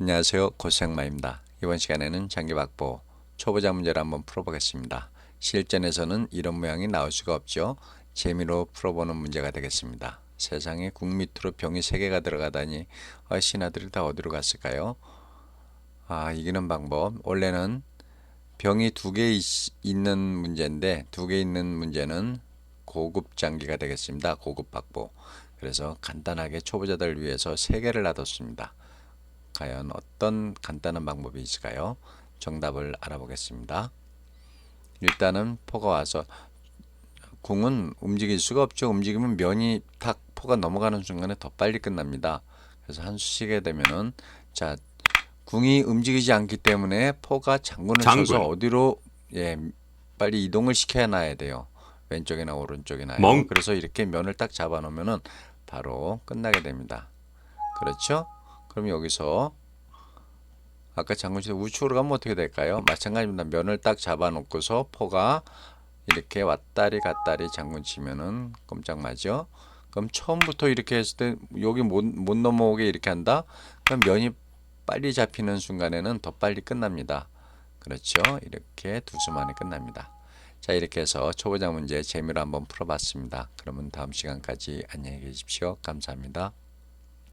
안녕하세요. 고생마입니다. 이번 시간에는 장기박보 초보자 문제를 한번 풀어보겠습니다. 실전에서는 이런 모양이 나올 수가 없죠. 재미로 풀어보는 문제가 되겠습니다. 세상에 국 밑으로 병이 세개가 들어가다니 아, 신하들이 다 어디로 갔을까요? 아, 이기는 방법. 원래는 병이 두 개 있는 문제인데 두 개 있는 문제는 고급 장기가 되겠습니다. 고급 박보. 그래서 간단하게 초보자들 위해서 세 개를 놔뒀습니다. 과연 어떤 간단한 방법이 있을까요? 정답을 알아보겠습니다. 일단은 포가 와서 궁은 움직일 수가 없죠. 움직이면 면이 탁 포가 넘어가는 순간에 더 빨리 끝납니다. 그래서 한수 쉬게 되면은 자 궁이 움직이지 않기 때문에 포가 장군을 장군. 쳐서 어디로 예 빨리 이동을 시켜야 놔야 돼요. 왼쪽이나 오른쪽이나 멍. 그래서 이렇게 면을 딱 잡아 놓으면은 바로 끝나게 됩니다. 그렇죠? 그럼 여기서 아까 장군씨 우측으로 가면 어떻게 될까요? 마찬가지입니다. 면을 딱 잡아 놓고서 포가 이렇게 왔다리 갔다리 장군 치면은 꼼짝마죠. 그럼 처음부터 이렇게 했을 때 여기 못, 못 넘어오게 이렇게 한다. 그럼 면이 빨리 잡히는 순간에는 더 빨리 끝납니다. 그렇죠? 이렇게 두 수 만에 끝납니다. 자 이렇게 해서 초보자 문제 재미로 한번 풀어봤습니다. 그러면 다음 시간까지 안녕히 계십시오. 감사합니다.